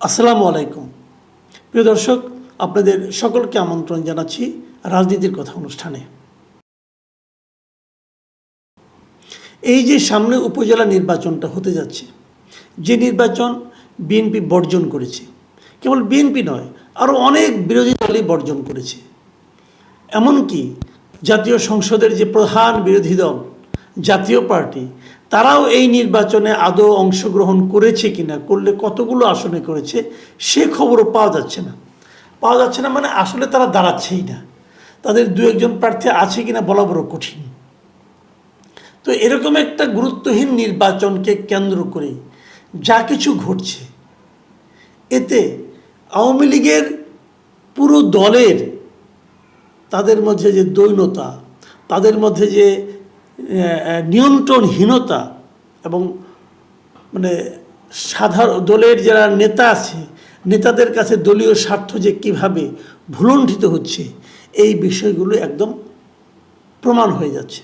আসসালামু আলাইকুম। প্রিয় দর্শক, আপনাদের সকলকে আমন্ত্রণ জানাচ্ছি রাজনীতির কথা অনুষ্ঠানে। এই যে সামনে উপজেলা নির্বাচনটা হতে যাচ্ছে, যে নির্বাচন বিএনপি বর্জন করেছে, কেবল বিএনপি নয় আরও অনেক বিরোধী দলই বর্জন করেছে। এমনকি জাতীয় সংসদের যে প্রধান বিরোধী দল জাতীয় পার্টি, তারাও এই নির্বাচনে আদৌ অংশগ্রহণ করেছে কিনা, করলে কতগুলো আসনে করেছে, সে খবরও পাওয়া যাচ্ছে না। পাওয়া যাচ্ছে না মানে আসলে তারা দাঁড়াচ্ছেই না। তাদের দু একজন প্রার্থী আছে কিনা বলা বড় কঠিন। তো এরকম একটা গুরুত্বহীন নির্বাচনকে কেন্দ্র করে যা কিছু ঘটছে, এতে আওয়ামী লীগের পুরো দলের, তাদের মধ্যে যে দৈনতা, তাদের মধ্যে যে নিয়ন্ত্রণহীনতা এবং মানে সাধারণ দলের যারা নেতা আছে, নেতাদের কাছে দলীয় স্বার্থ যে কীভাবে ভুলণ্ঠিত হচ্ছে, এই বিষয়গুলো একদম প্রমাণ হয়ে যাচ্ছে।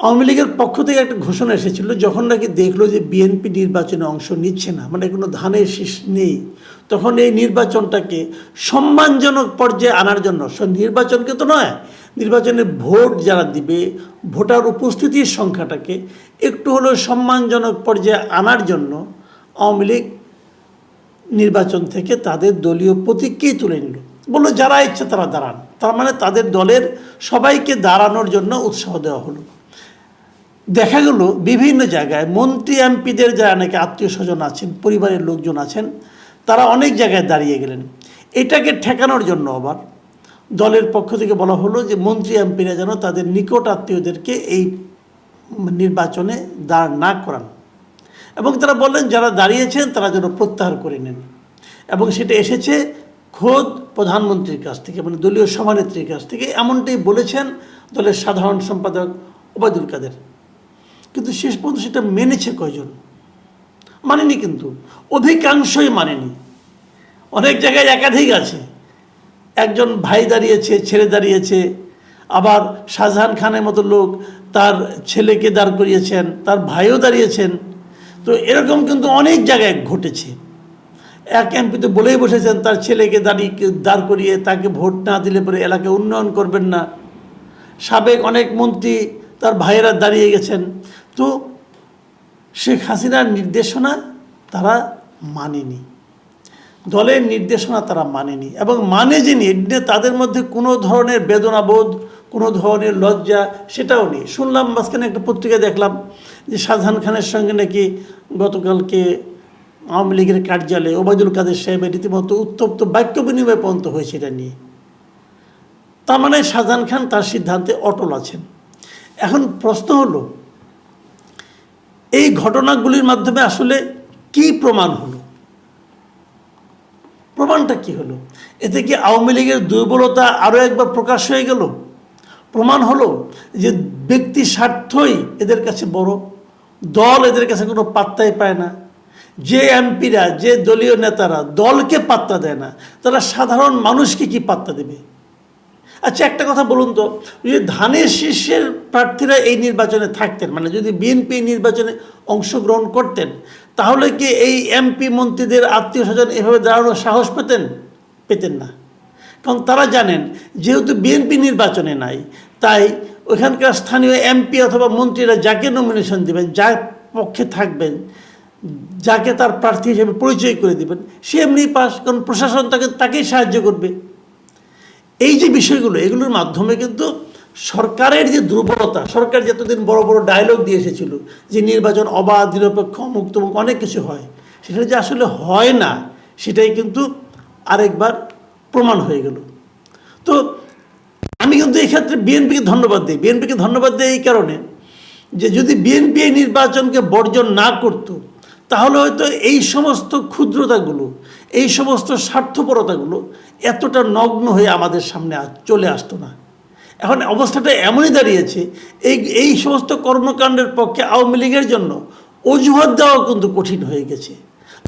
আওয়ামী লীগের পক্ষ থেকে একটা ঘোষণা এসেছিল, যখন নাকি দেখল যে বিএনপি নির্বাচনে অংশ নিচ্ছে না মানে কোনো ধানের শীষ নেই তখন এই নির্বাচনটাকে সম্মানজনক পর্যায়ে আনার জন্য নির্বাচনকে তো নয় নির্বাচনে ভোট যারা দিবে, ভোটার উপস্থিতির সংখ্যাটাকে একটু হলেও সম্মানজনক পর্যায়ে আনার জন্য আওয়ামী লীগ নির্বাচন থেকে তাদের দলীয় প্রতীককেই তুলে নিল। বলল, যারা ইচ্ছে তারা দাঁড়ান। তার মানে তাদের দলের সবাইকে দাঁড়ানোর জন্য উৎসাহ দেওয়া হলো। দেখা গেল বিভিন্ন জায়গায় মন্ত্রী এমপিদের যারা নাকি আত্মীয় স্বজন আছেন, পরিবারের লোকজন আছেন তারা অনেক জায়গায় দাঁড়িয়ে গেলেন। এটাকে ঠেকানোর জন্য আবার দলের পক্ষ থেকে বলা হলো যে, মন্ত্রী এমপিরা যেন তাদের নিকট আত্মীয়দেরকে এই নির্বাচনে দাঁড় না করান। এবং তারা বললেন, যারা দাঁড়িয়েছেন তারা যেন প্রত্যাহার করে নেন। এবং সেটা এসেছে খোদ প্রধানমন্ত্রীর কাছ থেকে মানে দলীয় সভানেত্রীর কাছ থেকে। এমনটাই বলেছেন দলের সাধারণ সম্পাদক ওবায়দুল কাদের। কিন্তু শেষ পর্যন্ত সেটা মেনেছে কয়জন? মানেনি কিন্তু, অধিকাংশই মানেনি। অনেক জায়গায় একাধিক আছে। একজন ভাই দাঁড়িয়েছে, ছেলে দাঁড়িয়েছে, আবার শাহজাহান খানের মতো লোক তার ছেলেকে দাঁড় করিয়েছেন, তার ভাইও দাঁড়িয়েছেন। তো এরকম কিন্তু অনেক জায়গায় ঘটেছে। এক এমপি তো বলেই বসেছেন, তার ছেলেকে দাঁড়িয়ে দাঁড় করিয়ে তাকে ভোট না দিলে পরে এলাকা উন্নয়ন করবেন না। সাবেক অনেক মন্ত্রী তার ভাইয়েরা দাঁড়িয়ে গেছেন। তো শেখ হাসিনার নির্দেশনা তারা মানেনি। দলের নির্দেশনা তারা মানেনি এবং মানে যিনি তাদের মধ্যে কোনো ধরনের বেদনাবোধ, কোনো ধরনের লজ্জা সেটাও নেই। শুনলাম মাঝখানে একটা পত্রিকায় দেখলাম যে শাহজাহান খানের সঙ্গে নাকি গতকালকে আওয়ামী লীগের কার্যালয়ে ওবায়দুল কাদের সাহেবের রীতিমতো উত্তপ্ত বাক্য বিনিময় পর্যন্ত হয়েছে এটা নিয়ে। তার মানে শাহজাহান খান তার সিদ্ধান্তে অটল আছেন। এখন প্রশ্ন হলো এই ঘটনাগুলির মাধ্যমে আসলে কি প্রমাণ হলো? প্রমাণটা কি হলো? এতে কি আওয়ামী লীগের দুর্বলতা আরও একবার প্রকাশ হয়ে গেল? প্রমাণ হলো যে ব্যক্তি স্বার্থই এদের কাছে বড়, দল এদের কাছে কোনো পাত্তাই পায় না। যে এমপিরা, যে দলীয় নেতারা দলকে পাত্তা দেয় না, তারা সাধারণ মানুষকে কি পাত্তা দেবে? আচ্ছা একটা কথা বলুন তো যে ধানের শীর্ষের প্রার্থীরা এই নির্বাচনে থাকতেন মানে যদি বিএনপি নির্বাচনে অংশগ্রহণ করতেন, তাহলে কি এই এমপি মন্ত্রীদের আত্মীয় স্বজন এভাবে দাঁড়ানোর সাহস পেতেন? পেতেন না। কারণ তারা জানেন, যেহেতু বিএনপি নির্বাচনে নাই, তাই ওখানকার স্থানীয় এমপি অথবা মন্ত্রীরা যাকে নমিনেশন দেবেন, যার পক্ষে থাকবেন, যাকে তার প্রার্থী হিসেবে পরিচয় করে দেবেন, সে এমনি পাস, কারণ প্রশাসন তাকে, তাকেই সাহায্য করবে। এই যে বিষয়গুলো, এগুলোর মাধ্যমে কিন্তু সরকারের যে দুর্বলতা, সরকার যতদিন বড় বড় ডায়লগ দিয়ে এসেছিল যে নির্বাচন অবাধ, নিরপেক্ষ, মুক্তমুখ অনেক কিছু হয়, সেটা যে আসলে হয় না, সেটাই কিন্তু আরেকবার প্রমাণ হয়ে গেল। তো আমি কিন্তু এক্ষেত্রে বিএনপিকে ধন্যবাদ দিই। বিএনপিকে ধন্যবাদ দিই এই কারণে যে যদি বিএনপি এই নির্বাচনকে বর্জন না করত তাহলে হয়তো এই সমস্ত ক্ষুদ্রতাগুলো, এই সমস্ত স্বার্থপরতাগুলো এতটা নগ্ন হয়ে আমাদের সামনে চলে আসতো না। এখন অবস্থাটা এমনই দাঁড়িয়েছে, এই এই সমস্ত কর্মকাণ্ডের পক্ষে আওয়ামী লীগের জন্য অজুহাত দেওয়া কিন্তু কঠিন হয়ে গেছে।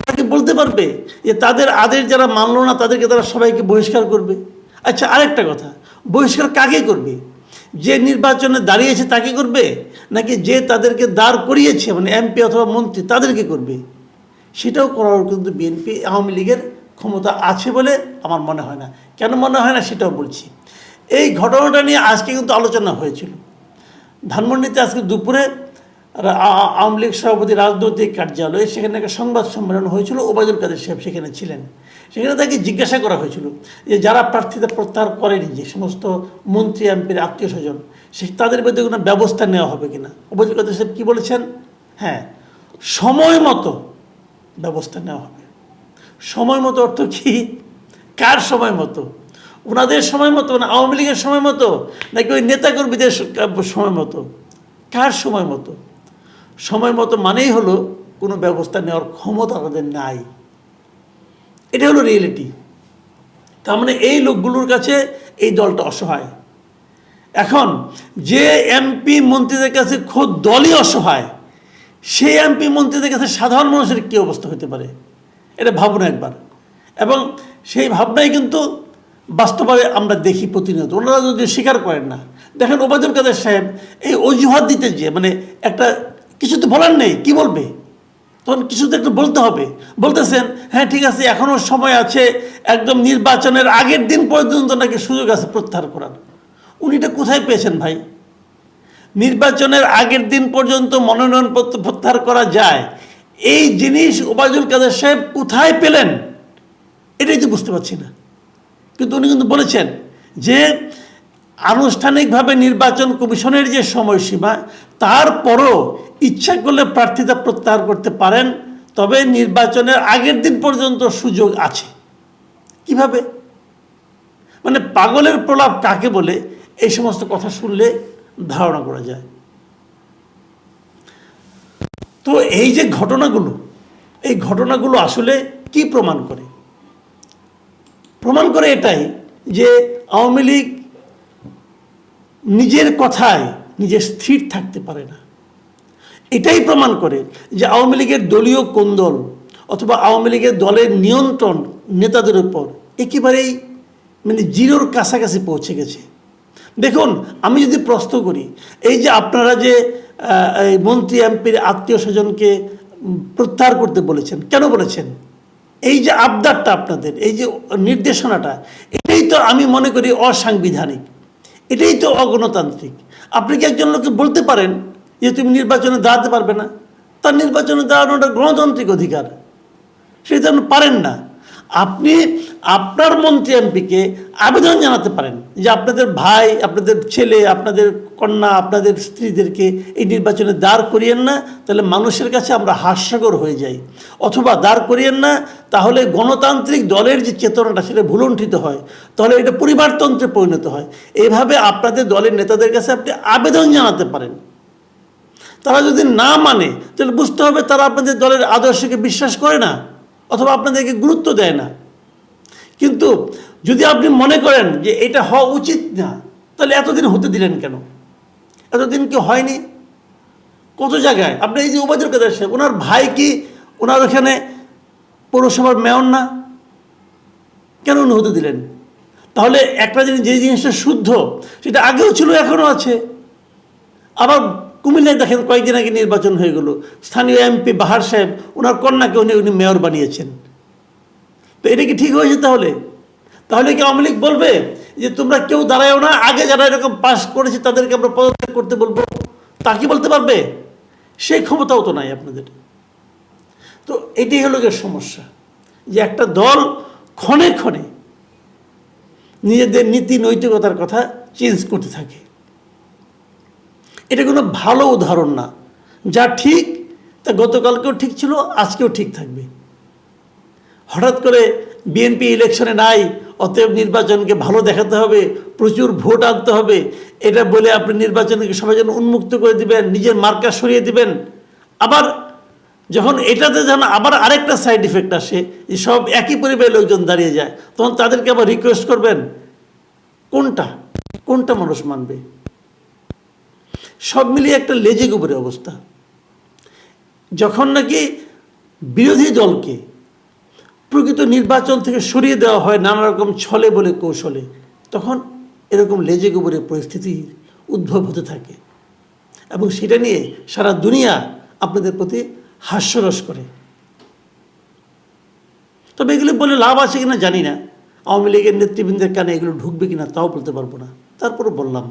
তাকে বলতে পারবে যে তাদের আদেশ যারা মানলো না, তাদেরকে তারা সবাইকে বহিষ্কার করবে। আচ্ছা আরেকটা কথা, বহিষ্কার কাকে করবে? যে নির্বাচনে দাঁড়িয়েছে তাকে করবে? নাকি যে তাদেরকে দাঁড় করিয়েছে মানে এমপি অথবা মন্ত্রী, তাদেরকে করবে? সেটাও করার কিন্তু বিএনপি আওয়ামী লীগের ক্ষমতা আছে বলে আমার মনে হয় না। কেন মনে হয় না সেটাও বলছি। এই ঘটনাটা নিয়ে আজকে কিন্তু আলোচনা হয়েছিল। ধানমন্ডিতে আজকে দুপুরে আওয়ামী লীগ সভাপতি রাজনৈতিক কার্যালয়ে সেখানে একটা সংবাদ সম্মেলন হয়েছিল, ওবায়দুল কাদের সাহেব সেখানে ছিলেন। সেখানে তাকে জিজ্ঞাসা করা হয়েছিল যে যারা প্রার্থিতা প্রত্যাহার করেনি, যে সমস্ত মন্ত্রী, এমপির আত্মীয় স্বজন, সে তাদের বিরুদ্ধে কোনো ব্যবস্থা নেওয়া হবে কিনা? ওবায়দুল কাদের সাহেব কী বলেছেন? হ্যাঁ সময় মতো ব্যবস্থা নেওয়া হবে। সময় মতো অর্থ কি? কার সময় মতো? ওনাদের সময় মতো না আওয়ামী লীগের সময় মতো? নাকি ওই নেতাকর্মীদের সময় মতো? কার সময় মতো? সময় মতো মানেই হলো কোনো ব্যবস্থা নেওয়ার ক্ষমতা তাদের নাই। এটা হলো রিয়েলিটি তার মানে এই লোকগুলোর কাছে এই দলটা অসহায়। এখন যে এমপি মন্ত্রীদের কাছে খোদ দলই অসহায়, সেই এমপি মন্ত্রীদের কাছে সাধারণ মানুষের কী অবস্থা হতে পারে? এটা ভাবুন একবার। এবং সেই ভাবনাই কিন্তু বাস্তবে আমরা দেখি প্রতিনিয়ত। ওনারা যদি স্বীকার করেন না। দেখেন ওবায়দুল কাদের সাহেব এই অজুহাত দিতে যে মানে একটা কিছু তো বলার নেই, কি বলবে? তখন কিছু তো একটু বলতে হবে। বলতেছেন হ্যাঁ ঠিক আছে এখনও সময় আছে, একদম নির্বাচনের আগের দিন পর্যন্ত নাকি সুযোগ আছে প্রত্যাহার করার। উনি এটা কোথায় পেয়েছেন ভাই? নির্বাচনের আগের দিন পর্যন্ত মনোনয়নপত্র প্রত্যাহার করা যায়। এই জিনিস ওবায়দুল কাদের সাহেব কোথায় পেলেন? এটাই তো বুঝতে পারছি না। কিন্তু উনি কিন্তু বলেছেন যে, আনুষ্ঠানিকভাবে নির্বাচন কমিশনের যে সময়সীমা, তারপরও ইচ্ছা করলে প্রার্থিতা প্রত্যাহার করতে পারেন, তবে নির্বাচনের আগের দিন পর্যন্ত সুযোগ আছে। কীভাবে? মানে পাগলের প্রলাপ কাকে বলে? এই সমস্ত কথা শুনলে ধারণা করা যায়। তো এই যে ঘটনাগুলো, এই ঘটনাগুলো আসলে কি প্রমাণ করে? প্রমাণ করে এটাই যে আওয়ামী লীগ নিজের কথায় নিজে স্থির থাকতে পারে না। এটাই প্রমাণ করে যে আওয়ামী লীগের দলীয় কোন্দল অথবা আওয়ামী লীগের দলের নিয়ন্ত্রণ নেতাদের উপর একেবারেই মানে জিরোর কাছাকাছি পৌঁছে গেছে। দেখুন, আমি যদি প্রশ্ন করি, এই যে আপনারা যে এই মন্ত্রী এমপির আত্মীয় স্বজনকে প্রত্যাহার করতে বলেছেন, কেন বলেছেন? এই যে আবদারটা আপনাদের, এই যে নির্দেশনাটা, এটাই তো আমি মনে করি অসাংবিধানিক। এটাই তো অগণতান্ত্রিক। আপনি কি একজন লোককে বলতে পারেন যে তুমি নির্বাচনে দাঁড়াতে পারবে না। তার নির্বাচনে দাঁড়ানোটা গণতান্ত্রিক অধিকার। সেটা আপনি পারেন না। আপনি আপনার মন্ত্রী এমপিকে আবেদন জানাতে পারেন যে আপনাদের ভাই, আপনাদের ছেলে, আপনাদের কন্যা, আপনাদের স্ত্রীদেরকে এই নির্বাচনে দাঁড় করিয়েন না, তাহলে মানুষের কাছে আমরা হাস্যকর হয়ে যাই। অথবা দাঁড় করিয়েন না, তাহলে গণতান্ত্রিক দলের যে চেতনাটা সেটা ভুলণ্ঠিত হয়। তাহলে এটা পরিবারতন্ত্রে পরিণত হয়। এইভাবে আপনাদের দলের নেতাদের কাছে আপনি আবেদন জানাতে পারেন। তারা যদি না মানে তাহলে বুঝতে হবে তারা আপনাদের দলের আদর্শকে বিশ্বাস করে না, অথবা আপনাদেরকে গুরুত্ব দেয় না। কিন্তু যদি আপনি মনে করেন যে এটা হওয়া উচিত না, তাহলে এতদিন হতে দিলেন কেন? এতদিন কি হয়নি? কত জায়গায়? আপনি এই যে উপাজের কাদের সাহেব, ওনার ভাই কি ওনার ওখানে পৌরসভার মেয়র না? কেন উনি হতে দিলেন? তাহলে একটা জিনিস, যে জিনিসটা শুদ্ধ, সেটা আগেও ছিল, এখনও আছে। আবার কুমিল্লায় দেখেন কয়েকদিন আগে নির্বাচন হয়ে গেল। স্থানীয় এমপি বাহার সাহেব, ওনার কন্যাকে উনি উনি মেয়র বানিয়েছেন। তো এটা কি ঠিক হয়েছে তাহলে? তাহলে কি আওয়ামী লীগ বলবে যে তোমরা কেউ দাঁড়ায়ও না, আগে যারা এরকম পাস করেছে তাদেরকে আমরা পদত্যাগ করতে বলব? তা কি বলতে পারবে? সেই ক্ষমতাও তো নাই আপনাদের। তো এটাই হলো গিয়ে সমস্যা, যে একটা দল ক্ষণে ক্ষণে নিজেদের নীতি নৈতিকতার কথা চেঞ্জ করতে থাকে। এটা কোনো ভালো উদাহরণ না। যা ঠিক, তা গতকালকেও ঠিক ছিল, আজকেও ঠিক থাকবে। হঠাৎ করে বিএনপি ইলেকশনে নাই, অতএব নির্বাচনকে ভালো দেখাতে হবে, প্রচুর ভোট আনতে হবে। এটা বলে আপনি নির্বাচনকে সবাই যেন উন্মুক্ত করে দিবেন, নিজের মার্কা সরিয়ে দিবেন। আবার যখন এটাতে যেন আবার আরেকটা সাইড ইফেক্ট আসে, যে সব একই পরিবারের লোকজন দাঁড়িয়ে যায়, তখন তাদেরকে আবার রিকোয়েস্ট করবেন, কোনটা? কোনটা মানুষ মানবে? সব মিলিয়ে একটা লেজে গোবরে অবস্থা। যখন নাকি বিরোধী দলকে প্রকৃত নির্বাচন থেকে সরিয়ে দেওয়া হয় নানা রকম ছলে বলে কৌশলে, তখন এরকম লেজে গোবরে পরিস্থিতির উদ্ভব হতে থাকে। এবং সেটা নিয়ে সারা দুনিয়া আপনাদের প্রতি হাস্যরস করে। তবে এগুলো বলে লাভ আছে কিনা জানি না। আওয়ামী লীগের নেতৃবৃন্দের কানে এগুলো ঢুকবে কিনা তাও বলতে পারব না। তারপরে বললাম